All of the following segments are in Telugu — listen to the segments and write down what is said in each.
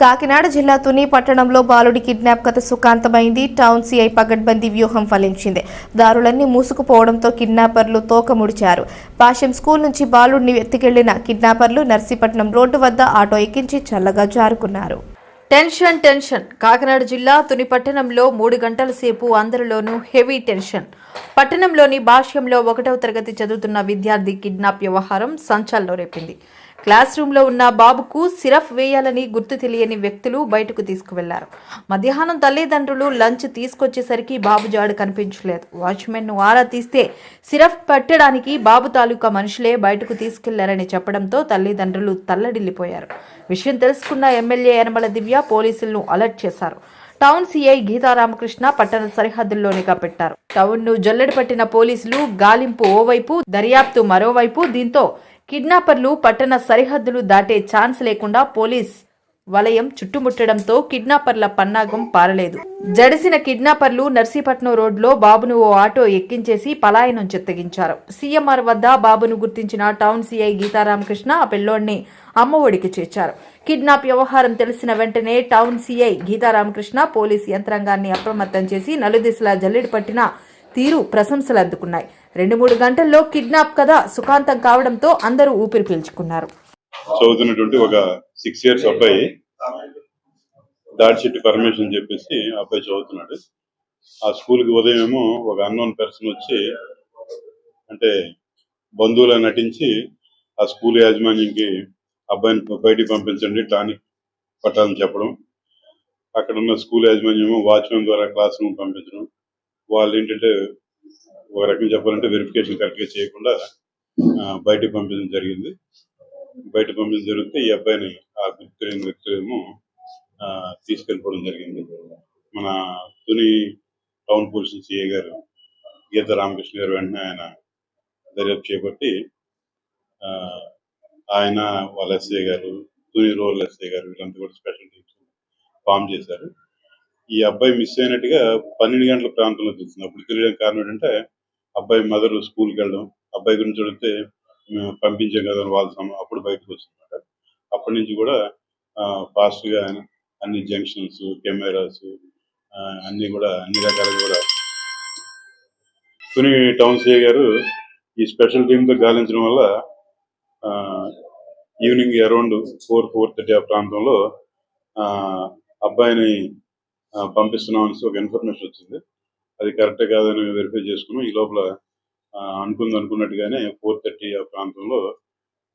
కాకినాడ జిల్లా తుని పట్టణంలో బాలుడి కిడ్నాప్ కథ సుఖాంతమైంది. టౌన్ సిఐ పగడ్బందీ వ్యూహం ఫలించింది. దారులన్నీ మూసుకుపోవడంతో కిడ్నాపర్లు తోకముడిచారు. పాషం స్కూల్ నుంచి బాలుడిని ఎత్తుకెళ్ళిన కిడ్నాపర్లు నర్సీపట్నం రోడ్డు వద్ద ఆటో ఎక్కించి చల్లగా జారుకున్నారు. Tension tension. కాకినాడ జిల్లా తుని పట్టణంలో మూడు గంటల సేపు అందరిలోనూ హెవీ టెన్షన్. పట్టణంలోని భాష్యంలో ఒకటవ తరగతి చదువుతున్న విద్యార్థి కిడ్నాప్ వ్యవహారం సంచలనం రేపింది. క్లాస్ రూమ్లో ఉన్న బాబుకు సిరఫ్ వేయాలని గుర్తు తెలియని వ్యక్తులు బయటకు తీసుకువెళ్ళారు. మధ్యాహ్నం తల్లిదండ్రులు లంచ్ తీసుకొచ్చేసరికి బాబు జాడు కనిపించలేదు. వాచ్మెన్ను ఆరా తీస్తే సిరఫ్ పెట్టడానికి బాబు తాలూకా మనుషులే బయటకు తీసుకెళ్ళారని చెప్పడంతో తల్లిదండ్రులు తల్లడిల్లిపోయారు. విషయం తెలుసుకున్న ఎమ్మెల్యే యనమల దివ్య పోలీసులను అలర్ట్ చేశారు. టౌన్ సిఐ గీతారామకృష్ణ పట్టణ సరిహద్దుల్లోనిగా పెట్టారు. టౌన్ను జల్లెడ పట్టిన పోలీసులు గాలింపు ఓవైపు దర్యాప్తు మరోవైపు దీంతో కిడ్నాపర్లు పట్టణ సరిహద్దులు దాటే ఛాన్స్ లేకుండా పోలీస్ వలయం చుట్టుముట్టడంతో కిడ్నాపర్ల పన్నాగం పారలేదు. జడిసిన కిడ్నాపర్లు నర్సీపట్నం రోడ్లో బాబును ఓ ఆటో ఎక్కించేసి పలాయనం చిత్తగించారు. సీఎంఆర్ వద్ద బాబును గుర్తించిన టౌన్ సీఐ గీతారామకృష్ణ ఆ పిల్లోడిని అమ్మఒడికి చేర్చారు. కిడ్నాప్ వ్యవహారం తెలిసిన వెంటనే టౌన్ సీఐ గీతారామకృష్ణ పోలీస్ యంత్రాంగాన్ని అప్రమత్తం చేసి నలుదిశలా జల్లెడ పట్టిన తీరు ప్రశంసలు అందుకున్నాయి రెండు మూడు గంటల్లో కిడ్నాప్ కథ సుఖాంతం కావడంతో అందరూ ఊపిరి పీల్చుకున్నారు. చదువుతున్నటువంటి ఒక సిక్స్ ఇయర్స్ అబ్బాయి దాడి చెట్టు పర్మిషన్ చెప్పేసి అబ్బాయి చదువుతున్నాడు. ఆ స్కూల్కి ఉదయం ఏమో ఒక అన్నోన్ పర్సన్ వచ్చి అంటే బంధువులా నటించి ఆ స్కూల్ యాజమాన్యంకి అబ్బాయిని బయటికి పంపించండి టానిక్ పట్టాలని చెప్పడం. అక్కడ ఉన్న స్కూల్ యాజమాన్యం వాచ్మెన్ ద్వారా క్లాస్ రూమ్ పంపించడం. వాళ్ళు ఏంటంటే ఒక రకంగా చెప్పాలంటే వెరిఫికేషన్ కరెక్ట్గా చేయకుండా బయటకు పంపించడం జరిగింది. బయట పంపించడం జరిగితే ఈ అబ్బాయిని ఆ గుర్తులేని వ్యక్తులేమో ఆ, తీసుకెళ్ళిపోవడం జరిగింది. మన తుని టౌన్ పోలీస్ సిఐ గారు గీత రామకృష్ణ గారు వెంటనే ఆయన దర్యాప్తు చేపట్టి ఆ, ఆయన వాళ్ళ ఎస్ఏ గారు తుని రోల్ ఎస్ఏ గారు వీళ్ళంతా కూడా స్పెషల్ టీమ్స్ ఫామ్ చేశారు. ఈ అబ్బాయి మిస్ అయినట్టుగా పన్నెండు గంటల ప్రాంతంలో తెలిసింది అప్పుడు తెలియడానికి కారణం ఏంటంటే అబ్బాయి మదర్ స్కూల్కి వెళ్ళడం అబ్బాయి గురించి అడిగితే మేము పంపించాం కదా వాళ్ళ సమ- అప్పుడు బయటకు వచ్చిందన్నమాట. అప్పటి నుంచి కూడా ఫాస్ట్గా అన్ని జంక్షన్స్ కెమెరాస్ అన్ని కూడా అన్ని రకాలుగా కూడా. తుని టౌన్సే గారు ఈ స్పెషల్ టీమ్తో గాలించడం వల్ల ఆ, evening around four four thirty ఆ ప్రాంతంలో ఆ, అబ్బాయిని ఆ, పంపిస్తున్నాం అనేసి ఒక ఇన్ఫర్మేషన్ వచ్చింది. అది కరెక్ట్ కాదని వెరిఫై చేసుకున్నాం. ఈ లోపల అనుకుంది అనుకున్నట్టుగానే ఫోర్ థర్టీ ఆ ప్రాంతంలో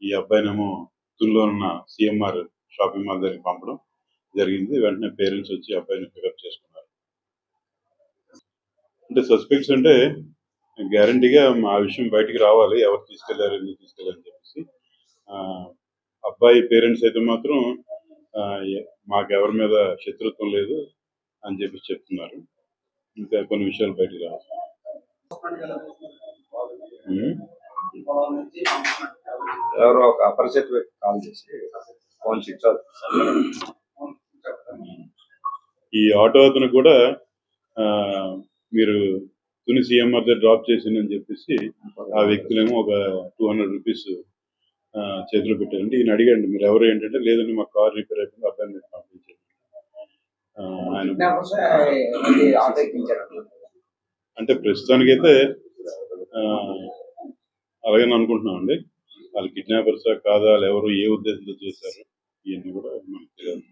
ఈ అబ్బాయినేమో తుల్లో ఉన్న సిఎంఆర్ షాపింగ్ మాల్ దగ్గరికి పంపడం జరిగింది. వెంటనే పేరెంట్స్ వచ్చి అబ్బాయిని పికప్ చేసుకున్నారు. అంటే సస్పెక్ట్స్ అంటే గ్యారంటీగా ఆ విషయం బయటికి రావాలి. ఎవరు తీసుకెళ్ళారు ఎందుకు తీసుకెళ్ళారు అని చెప్పేసి. ఆ, అబ్బాయి పేరెంట్స్ అయితే మాత్రం మాకు ఎవరి మీద శత్రుత్వం లేదు అని చెప్పి చెప్తున్నారు. ఇంకా కొన్ని విషయాలు బయటికి రావాలి. ఎవరో ఒక అపరిచిత వ్యక్తి కాల్ చేసి ఫోన్ స్విచ్ ఈ ఆటో అతను కూడా మీరు తుని సీఎంఆర్ దగ్గర డ్రాప్ చేసిందని చెప్పేసి ఆ వ్యక్తులేమో ఒక టూ హండ్రెడ్ రూపీస్ చేతిలో పెట్టారండి. ఈయన అడిగాడు మీరు ఎవరు ఏంటంటే లేదండి మా కార్ రిపేర్ అయిపోయింది అబ్బాయిని పంపించండి అంటే ప్రస్తుతానికైతే ఆ, అలాగని అనుకుంటున్నాం అండి వాళ్ళు కిడ్నాపర్సా కాదా వాళ్ళు ఎవరు ఏ ఉద్దేశంతో చేశారు ఇవన్నీ కూడా మనకు తెలియదు.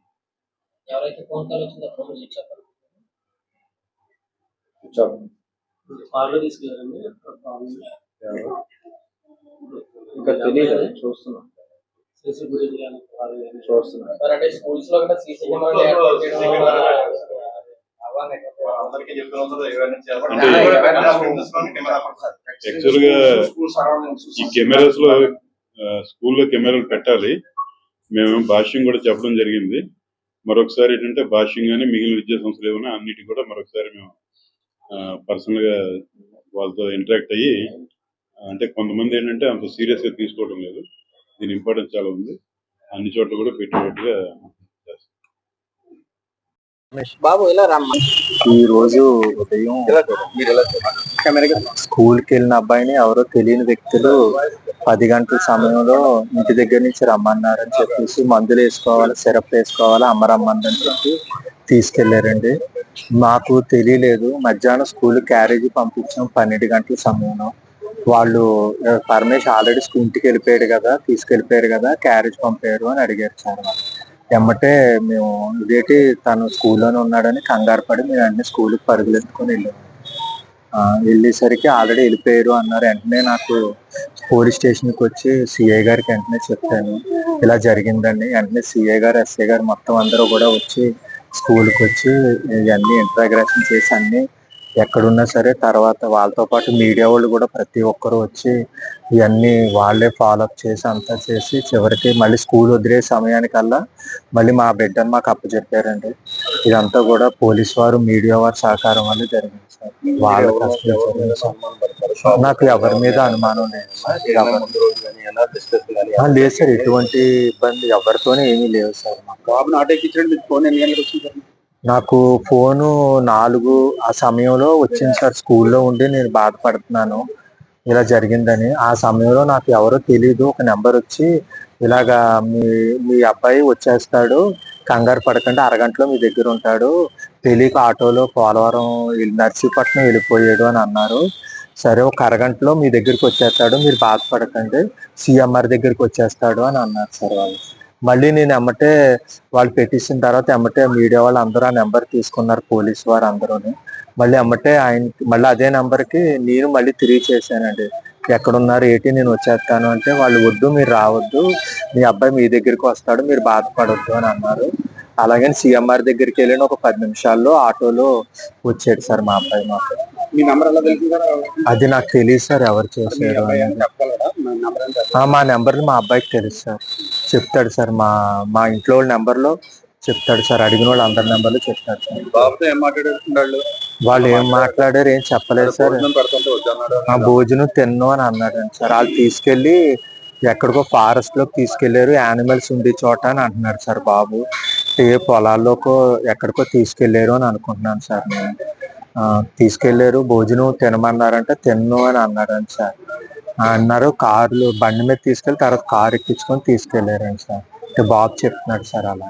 ఇంకా తెలియదు చూస్తున్నాం. యాక్చువల్గా ఈ కెమెరాస్లో స్కూల్లో కెమెరాలు పెట్టాలి. మేము భాష్యం కూడా చెప్పడం జరిగింది. మరొకసారి ఏంటంటే భాష్యం కానీ మిగిలిన విద్యా సంస్థలు ఏమైనా అన్నిటి కూడా మరొకసారి మేము పర్సనల్గా వాళ్ళతో ఇంటరాక్ట్ అయ్యి అంటే కొంతమంది ఏంటంటే అంత సీరియస్గా తీసుకోవడం లేదు. దీని ఇంపార్టెన్స్ చాలా ఉంది. అన్ని చోట్ల కూడా పెట్టేటట్టుగా బాబు ఇలా రమ్మా ఈ రోజు ఉదయం మీరు ఇలా స్కూల్కి వెళ్ళిన అబ్బాయిని ఎవరో తెలియని వ్యక్తులు పది గంటల సమయంలో ఇంటి దగ్గర నుంచి రమ్మన్నారని చెప్పేసి మందులు వేసుకోవాలి సిరప్ వేసుకోవాలి అమ్మ రమ్మందని చెప్పి తీసుకెళ్ళారండి. మాకు తెలియలేదు. మధ్యాహ్నం స్కూల్ క్యారేజీ పంపించాం పన్నెండు గంటల సమయంలో. వాళ్ళు పరమేష్ ఆల్రెడీ స్కూల్కి ఇంటికి వెళ్ళిపోయాడు కదా తీసుకెళ్ళిపోయారు కదా క్యారేజ్ పంపారు అని అడిగారు సార్ ఎమ్మటే మేము ఇదేంటి తను స్కూల్లోనే ఉన్నాడని కంగారు పడి మేము అన్ని స్కూల్కి పరుగులెత్తుకొని వెళ్ళాము వెళ్ళేసరికి ఆల్రెడీ వెళ్ళిపోయారు అన్నారు. వెంటనే నాకు పోలీస్ స్టేషన్కి వచ్చి సిఐ గారికి వెంటనే చెప్పాను. ఇలా జరిగిందండి. వెంటనే సిఐ గారు ఎస్ఐ గారు మొత్తం అందరూ కూడా వచ్చి స్కూల్కి వచ్చి ఇవన్నీ ఇంట్రాగ్రేషన్ చేసి అన్నీ ఎక్కడున్నా సరే తర్వాత వాళ్ళతో పాటు మీడియా వాళ్ళు కూడా ప్రతి ఒక్కరు వచ్చి ఇవన్నీ వాళ్ళే ఫాలో అప్ చేసి అంతా చేసి చివరికి మళ్ళీ స్కూల్ వదిలే సమయానికల్లా మళ్ళీ మా బిడ్డను మాకు అప్పచెప్పారండి. ఇదంతా కూడా పోలీస్ వారు మీడియా వారి సహకారం వల్ల జరిగింది సార్. వాళ్ళ. నాకు ఎవరి మీద అనుమానం లేదు సార్. లేదు సార్. ఎటువంటి ఇబ్బంది ఎవరితోనే ఏమీ లేవు సార్ మాకు. బాబు నాట్ ఎక్కించండి మీకు ఫోన్ ఎన్ని గంటలకు వచ్చింది నాకు ఫోను నాలుగు ఆ సమయంలో వచ్చింది సార్. స్కూల్లో ఉండి నేను బాధపడుతున్నాను. ఇలా జరిగిందని. ఆ సమయంలో నాకు ఎవరో తెలియదు ఒక నెంబర్ వచ్చి ఇలాగా మీ మీ అబ్బాయి వచ్చేస్తాడు. కంగారు పడకండి అరగంటలో మీ దగ్గర ఉంటాడు. తెలియక ఆటోలో పోలవరం నర్సీపట్నం వెళ్ళిపోయాడు అని అన్నారు. సరే ఒక అరగంటలో మీ దగ్గరికి వచ్చేస్తాడు. మీరు బాధపడకండి. సిఎంఆర్ దగ్గరికి వచ్చేస్తాడు అని అన్నారు సార్ వాళ్ళు. మళ్ళీ నేను ఎమ్మటే వాళ్ళు పెట్టించిన తర్వాత ఎమ్మటే మీడియా వాళ్ళు అందరూ ఆ నెంబర్ తీసుకున్నారు పోలీస్ వారు అందరూ మళ్ళీ ఎమ్మటే ఆయన మళ్ళీ అదే నెంబర్కి నేను మళ్ళీ తిరిగి చేశానండి. ఎక్కడున్నారు ఏంటి నేను వచ్చేస్తాను అంటే వాళ్ళు వద్దు మీరు రావద్దు మీ అబ్బాయి మీ దగ్గరికి వస్తాడు మీరు బాధపడొద్దు అని అన్నారు. అలాగే సిఎంఆర్ దగ్గరికి వెళ్ళిన ఒక పది నిమిషాల్లో ఆటోలో వచ్చాడు సార్ మా అబ్బాయి మాకు. అది నాకు తెలియదు సార్ ఎవరు చేశారు మీ నెంబర్ ఎంత ఆ, మా అబ్బాయికి తెలుసు సార్. చెప్తాడు సార్ మా మా ఇంట్లో వాళ్ళ నెంబర్లో చెప్తాడు సార్ అడిగిన వాళ్ళు అందరి నెంబర్లు చెప్తాడు సార్. వాళ్ళు ఏం మాట్లాడారు ఏం చెప్పలేదు సార్. ఆ భోజనం తిన్ను అని అన్నాడండి సార్. వాళ్ళు తీసుకెళ్ళి ఎక్కడికో ఫారెస్ట్లోకి తీసుకెళ్ళారు యానిమల్స్ ఉండే చోట అని అంటున్నాడు సార్ బాబు. ఏ పొలాల్లోకో ఎక్కడికో తీసుకెళ్ళారు అని అనుకుంటున్నాను సార్ నేను. తీసుకెళ్ళారు భోజనం తినమన్నారంటే తిన్ను అని అన్నాడండి సార్. ఆ, అన్నారు కార్లు బండి మీద తీసుకెళ్ళి తర్వాత కారు ఎక్కించుకొని తీసుకెళ్ళారండి సార్. అంటే బాబు చెప్తున్నాడు సార్ అలా